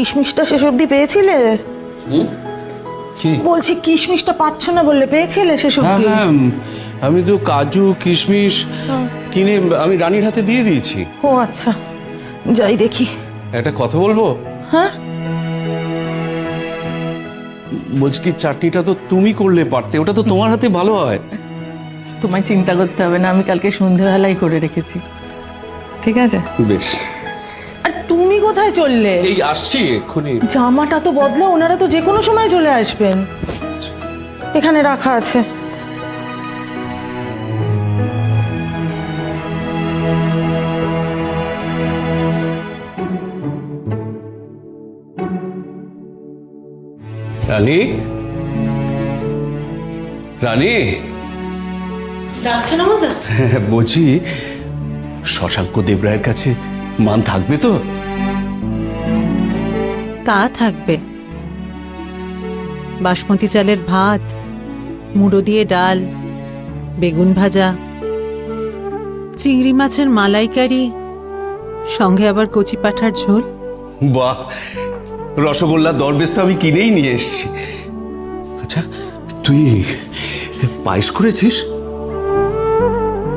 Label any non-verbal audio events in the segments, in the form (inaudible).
কিশমিশটা শেষ অবধি পেয়েছিলে? কি? বলছি কিশমিশটা পাচ্ছ না বললে পেয়েছিলে শেষ হ্যাঁ অবধি? হ্যাঁ আমি তো কাজু কিশমিশ কিনে আমি রানীর হাতে দিয়ে দিয়েছি। ও আচ্ছা। যাই দেখি। একটা কথা বলব? হ্যাঁ? বলছি কি চাটনিটা তো তুমি করলে পারতে ওটা তো তোমার হাতে ভালো হয়। তোমায় চিন্তা করতে হবে না আমি কালকে সন্ধেবেলায় করে রেখেছি। ঠিক আছে? বেশ। তুমি কোথায় চললে? এই আসছি এক্ষুনি। জামাটা তো বদলা ওনারা তো যে কোনো সময় চলে আসবেন। এখানে রাখা আছে। রানী? রানী? ডাকছে না মজা বলছি শশাঙ্ক দেবরায়ের কাছে মান থাকবে তো? তা থাকবে। বাসমতি চালের ভাত মুড়ো দিয়ে ডাল বেগুন ভাজা চিংড়ি মাছের মালাইকারি সঙ্গে আবার কচি পাঠার ঝোল। বাহ! রসগোল্লা দরবেশ তো আমি কিনেই নিয়ে এসেছি। আচ্ছা তুই পায়েস করেছিস?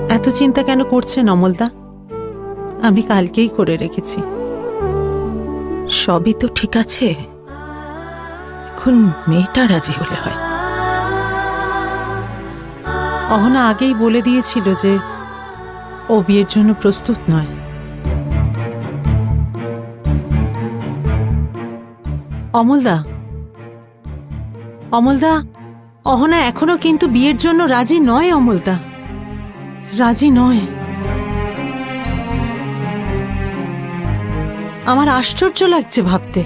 এত চিন্তা কেন করছেন অমলদা? আমি কালকেই করে রেখেছি। সবই তো ঠিক আছে। এখন মেয়েটা রাজি হলে হয়। অহনা আগেই বলে দিয়েছিল যে, ও বিয়ের জন্য প্রস্তুত নয়। অমলদা অমলদা, অহনা এখনও কিন্তু বিয়ের জন্য রাজি নয় অমলদা। রাজি নয়। আমার আশ্চর্য লাগছে ভাবতে।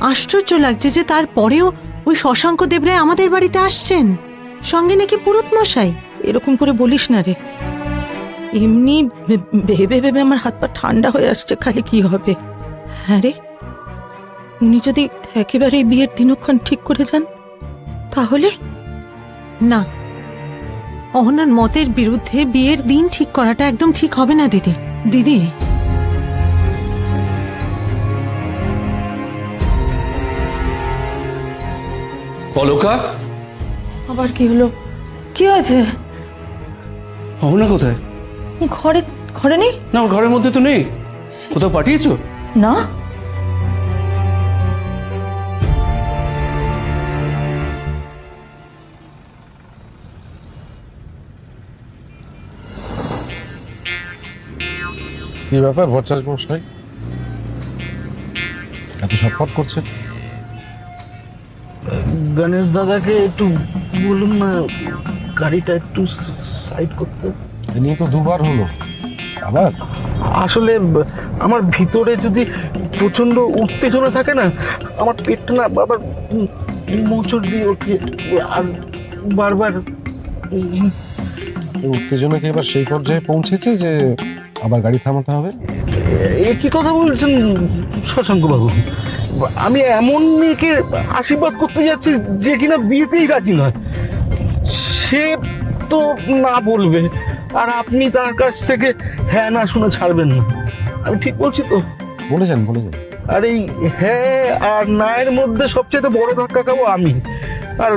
আশ্চর্য লাগছে যে তারপরেও ওই শশাঙ্ক দেবরায় আমাদের বাড়িতে আসছেন। সঙ্গে নাকি পুরুত মশাই? এরকম করে বলিস না রে। এমনি ভেবে ভেবে আমার হাত পা ঠান্ডা হয়ে আসছে খালি কি হবে? হ্যাঁ রে। উনি যদি একেবারে বিয়ের দিনক্ষণ ঠিক করে যান তাহলে? না। অহনার মতের বিরুদ্ধে বিয়ের দিন ঠিক করাটা একদম ঠিক হবে না দিদি। দিদি পলকা? আবার কি হলো? কি হয়েছে? অহনা কোথায়? ঘরে ঘরে নেই? না ওর ঘরের মধ্যে তো নেই। কোথাও পাঠিয়েছো? না। কি ব্যাপার ভট্টাচার্য মশাই? এত ছটফট করছে গণেশ দাদাকে একটু বলুন না গাড়িটা একটু সাইড করতে। নিয়ে তো দুবার হলো। আবার? আসলে আমার ভিতরে যদি প্রচণ্ড উত্তেজনা থাকে না আমার পেটটা না উম মোচড় দিয়ে ওঠে আর বারবার উত্তেজনা কি এবার সেই পর্যায়ে পৌঁছেছে যে আবার গাড়ি থামাতে হবে? এ কি কথা বলছেন শশাঙ্ক বাবু আমি এমন মেয়েকে আশীর্বাদ করতে যাচ্ছি যে কিনা বিয়েতেই রাজি নয়। সে তো না বলবে আর আপনি তার কাছ থেকে হ্যাঁ না শুনে ছাড়বেন না। আমি ঠিক বলছি তো? বলেছেন বলেছেন। আর এই হ্যাঁ আর না এর মধ্যে সবচেয়ে বড় ধাক্কা খাব আমি। আর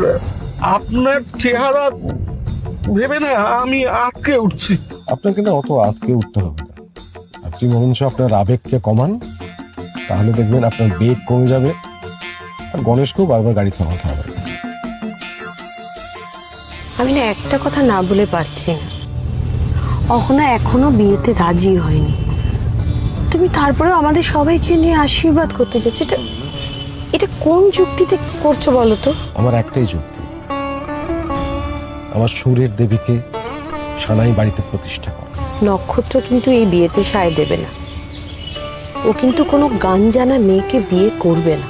আপনার চেহারা ভেবে না আমি আটকে উঠছি। আপনাকে না অত আটকে উঠতে হবে না। আপনি বরঞ্চ আপনার আবেগকে কমান তাহলে দেখবেন আপনার বেগ কমে যাবে। আর গণেশকেও বারবার গাড়ি থামাতে হবে। আমি না একটা কথা না বলে পারছি না। অহনা এখনও বিয়েতে রাজি হয়নি। তুমি তারপরেও আমাদের সবাইকে নিয়ে আশীর্বাদ করতে যাচ্ছ এটা এটা কোন যুক্তিতে করছ বলো তো? আমার একটাই যুক্তি। আমার সুরের দেবীকে সানাই বাড়িতে প্রতিষ্ঠা করা। নক্ষত্র কিন্তু এই বিয়েতে সায় দেবে না। ও কিন্তু কোনো গান জানা মেয়েকে বিয়ে করবে না।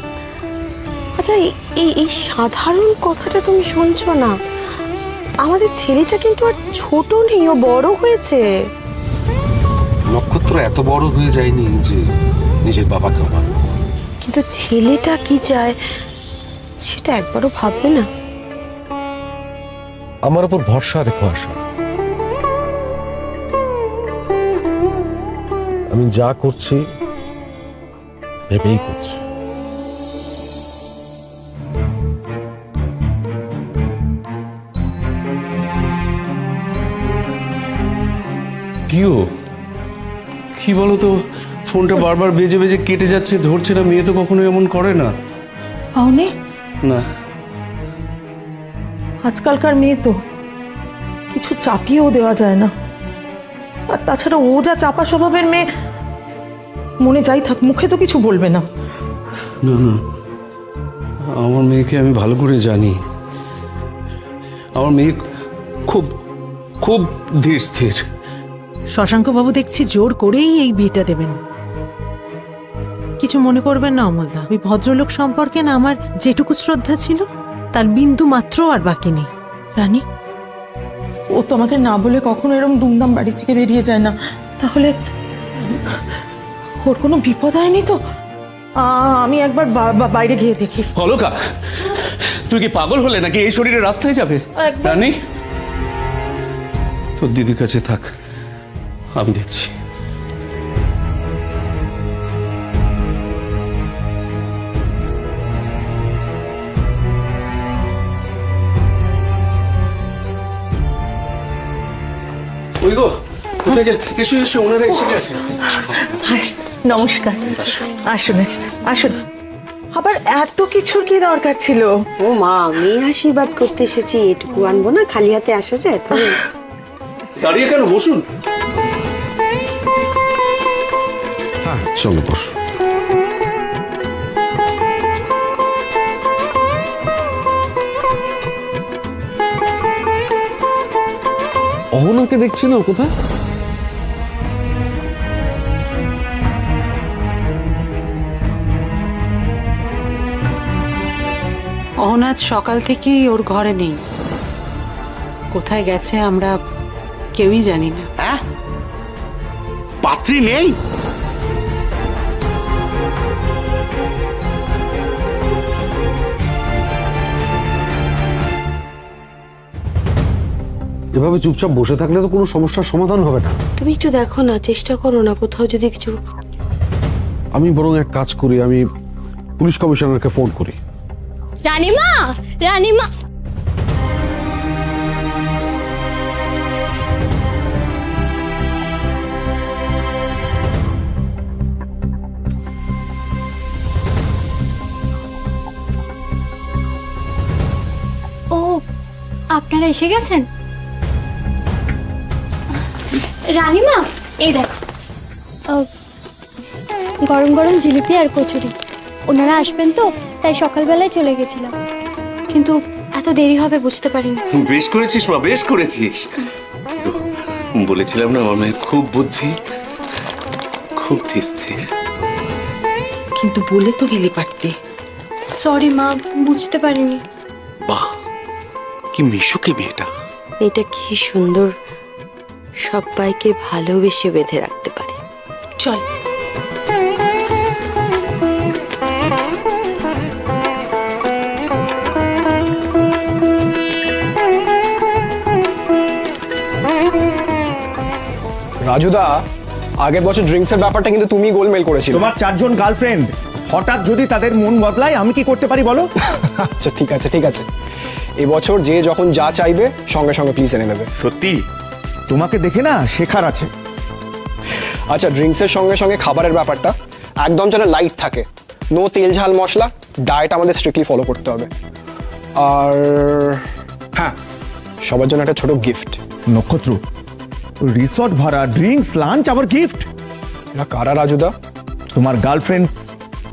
আচ্ছা এই- এই সাধারণ কথাটা তুমি শুনছো না? আমাদের ছেলেটা কিন্তু আর ছোট নেই ও বড় হয়েছে। নক্ষত্র এত বড় হয়ে যায়নি যে নিজের বাবাকেও মানবে কিন্তু ছেলেটা কি চায় সেটা একবারও ভাববে না। আমার উপর ভরসা রেখো আশা। আমি যা করছি ভেবেই করছি। কিও কি বলো তো ফোনটা বারবার বেজে বেজে কেটে যাচ্ছে ধরছে না মেয়ে তো কখনো এমন করে না। পাওনি? না। আজকালকার মেয়ে তো কিছু চাপিয়েও দেওয়া যায় না। আর তাছাড়া ও যা চাপা স্বভাবের মেয়ে মনে যাই থাক মুখে তো কিছু বলবে না। না না। আমার মেয়েকে আমি ভালো করে জানি। আমার মেয়ে খুব খুব ধীর স্থির। শশাঙ্ক বাবু দেখছি জোর করেই এই বিয়েটা দেবেন। কিছু মনে করবেন না অমলদা? ওই ভদ্রলোক সম্পর্কে না আমার যেটুকু শ্রদ্ধা ছিল তার বিন্দু মাত্র আর বাকি নেই। রানী? ও তো আমাকে না বলে কখনো এরকম দুমদাম বাড়ি থেকে বেরিয়ে যায় না। তাহলে ওর কোনো বিপদ হয়নি তো? আমি একবার বাইরে গিয়ে দেখি। অলকা তুই কি পাগল হলে নাকি এই শরীরে রাস্তায় যাবে। রানী তোর দিদির কাছে থাক আমি দেখছি। ওই গো? কোথায় গেলে? এসো এসো ওনারা এসে গেছে। নমস্কার। আসুন আসুন। আবার এত কিছুর কি দরকার ছিল? ও মা আমি আশীর্বাদ করতে এসেছি এটুকু আনব না খালি হাতে আসা যায় তো। দাঁড়িয়ে কেন? বসুন। চলো বস অহনাকে দেখছি না কোথায়? অহনাথ সকাল থেকেই ওর ঘরে নেই। কোথায় গেছে আমরা কেউই জানি না। পাত্রী নেই? এভাবে চুপচাপ বসে থাকলে তো কোনো সমস্যার সমাধান হবে না। তুমি একটু দেখো না চেষ্টা করো না কোথাও যদি কিছু আমি বরং এক কাজ করি আমি পুলিশ কমিশনারকে ফোন করি। রানীমা! রানীমা! ও আপনারা এসে গেছেন? রানীমা এই দেখ। গরম গরম জিলিপি আর কচুরি। ওনারা আসবেন তো তাই সকালবেলায় চলে গেছিলাম। কিন্তু এত দেরি হবে বুঝতে পারিনি। বেশ করেছিস মা বেশ করেছিস। বলেছিলাম না আমার খুব বুদ্ধি খুব স্থির কিন্তু বলে তো গেলে পারতে। সরি মা বুঝতে পারিনি। বাহ কি মিশুকে মেয়েটা। এটা কি সুন্দর। সবাইকে ভালোবেসে বেঁধে রাখতে পারে। চল। রাজুদা আগের বছর ড্রিঙ্কসের ব্যাপারটা কিন্তু তুমি গোলমেল করেছিল। তোমার চারজন গার্লফ্রেন্ড হঠাৎ যদি তাদের মন বদলায় আমি কি করতে পারি বলো? (laughs) আচ্ছা ঠিক আছে ঠিক আছে। এবছর যে যখন যা চাইবে সঙ্গে সঙ্গে প্লিজ এনে দেবে। সত্যি? তোমাকে দেখে না শেখার আছে। আচ্ছা ড্রিঙ্কসের সঙ্গে সঙ্গে খাবারের ব্যাপারটা। একদম যেন লাইট থাকে। নো তেল ঝাল মশলা ডায়েট আমাদের স্ট্রিক্টলি ফলো করতে হবে। আর হ্যাঁ সবার জন্য একটা ছোট গিফট নক্ষত্র রিসর্ট ভাড়া ড্রিঙ্কস লাঞ্চ আবার গিফট না কারা রাজুদা? তোমার গার্লফ্রেন্ডস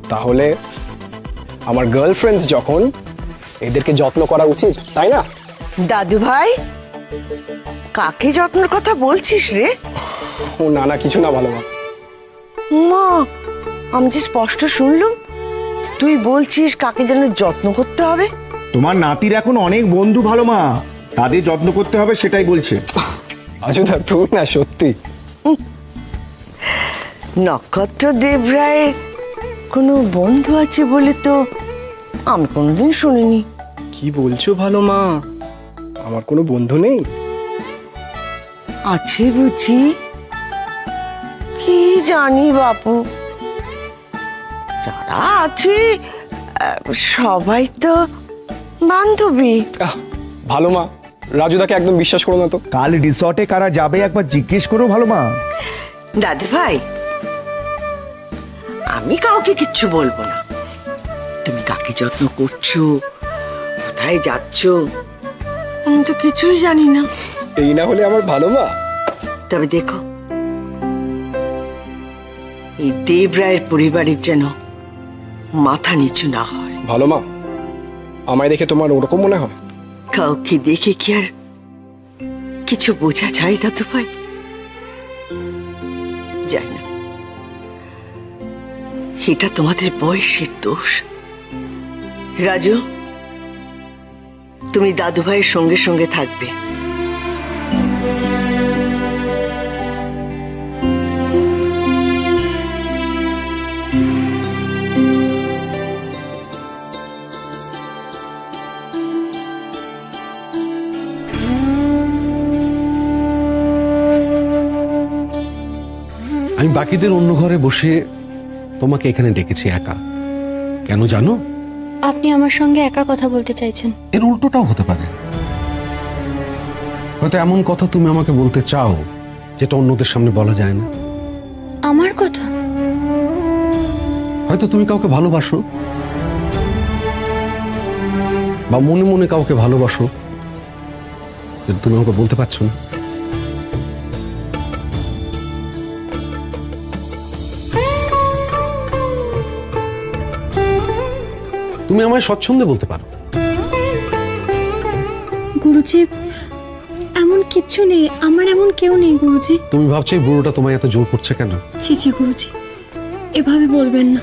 তাহলে আমার গার্লফ্রেন্ডস যখন এদেরকে যত্ন করা উচিত তাই না? দাদু ভাই কাকে যত্নের কথা বলছিস রে? ও না না কিছু না ভালো মা। মা আমি যে স্পষ্ট শুনলুম তুই বলছিস কাকে যেন যত্ন করতে হবে? তোমার নাতির এখন অনেক বন্ধু ভালো মা। তাদের যত্ন করতে হবে সেটাই বলছে। রাজুদা তুই না সত্যি। নক্ষত্র দেব রায়ের কোনো বন্ধু আছে বলে তো আমি কোনোদিন শুনিনি। কি বলছো ভালো মা? আমার কোনো বন্ধু নেই? আছে বুঝি। কি জানি বাপু। যারা আছে সবাই তো বান্ধবী। আহ, ভালো মা রাজুদাকে একদম বিশ্বাস করো না তো। কাল রিসর্টে কারা যাবে একবার জিজ্ঞেস করো ভালো মা। দাদু ভাই আমি কাউকে কিচ্ছু বলব না। তুমি কাকে যত্ন করছ? কোথায় যাচ্ছ? আমি তো কিছুই জানি না। এই না হলে আমার ভালো মা। তবে দেখো এই দেব রায়ের পরিবারের যেন মাথা নিচু না হয়। ভালো মা আমায় দেখে তোমার ওরকম মনে হয়? কাউকে দেখে কি আর কিছু বোঝা যায় দাদু ভাই যাই না। এটা তোমাদের বয়সের দোষ। রাজু তুমি দাদু ভাইয়ের সঙ্গে সঙ্গে থাকবে। আমি বাকিদের অন্য ঘরে বসে তোমাকে এখানে ডেকেছি একা। কেন জানো? আপনি আমার সঙ্গে একা কথা বলতে চাইছেন। এর উল্টোটাও হতে পারে। হয়তো এমন কথা তুমি আমাকে বলতে চাও যেটা অন্যদের সামনে বলা যায় না। আমার কথা? হয়তো তুমি কাউকে ভালোবাসো বা মনে মনে কাউকে ভালোবাসো তুমি আমাকে বলতে পারছ না। তুমি আমায় স্বচ্ছন্দে বলতে পারো। গুরুজি এমন কিচ্ছু নেই আমার এমন কেউ নেই গুরুজি। তুমি ভাবছ এই বুড়োটা তোমায় এত জোর করছে কেন? ছি ছি গুরুজি এভাবে বলবেন না।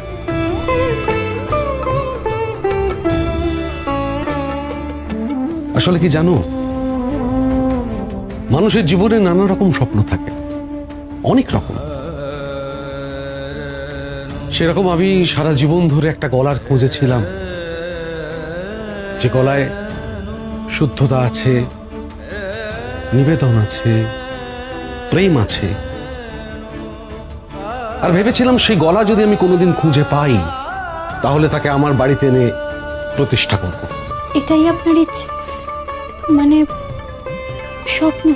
আসলে কি জানো? মানুষের জীবনে নানা রকম স্বপ্ন থাকে অনেক রকম। সেরকম আমি সারা জীবন ধরে একটা গলার খোঁজে ছিলাম যে গলায় শুদ্ধতা আছে নিবেদন আছে প্রেম আছে। আর ভেবেছিলাম সেই গলা যদি আমি কোনোদিন খুঁজে পাই তাহলে তাকে আমার বাড়িতে এনে প্রতিষ্ঠা করব। এটাই আপনার ইচ্ছে? মানে স্বপ্ন?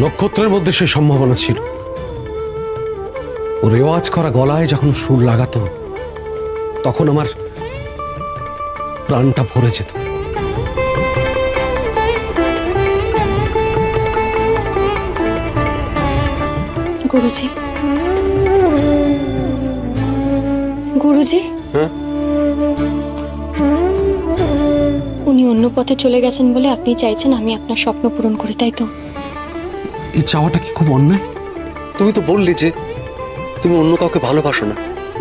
নক্ষত্রের মধ্যে সে সম্ভাবনা ছিল। ও রেওয়াজ করা গলায় যখন সুর লাগাতো তখন আমার প্রাণটা ভরে যেত। গুরুজি। গুরুজি? হ্যাঁ? উনি অন্য পথে চলে গেছেন বলে আপনি চাইছেন আমি আপনার স্বপ্ন পূরণ করি তাই তো? এই চাওয়াটা কি খুব অন্যায়? তুমি তো বললে যে তুমি অন্য কাউকে ভালোবাসো না।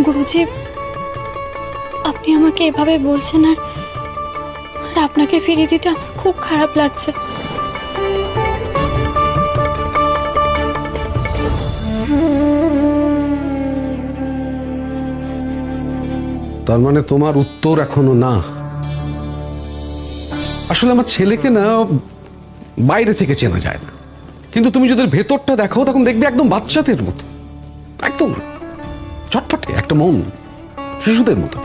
গুরুজি আপনি আমাকে এভাবে বলছেন আর আর আপনাকে ফিরিয়ে দিতে আমার খুব খারাপ লাগছে। তার মানে তোমার উত্তর এখনও না? আসলে আমার ছেলেকে না, বাইরে থেকে চেনা যায় না। কিন্তু তুমি যদি ভেতরটা দেখো, তখন দেখবে একদম বাচ্চাদের মতো। একদম চটপটে, একটা মন, শিশুদের মতো।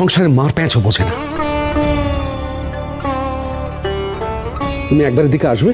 সংসারের মার প্যাঁচও বোঝে না। তুমি একবার দিকে আসবে।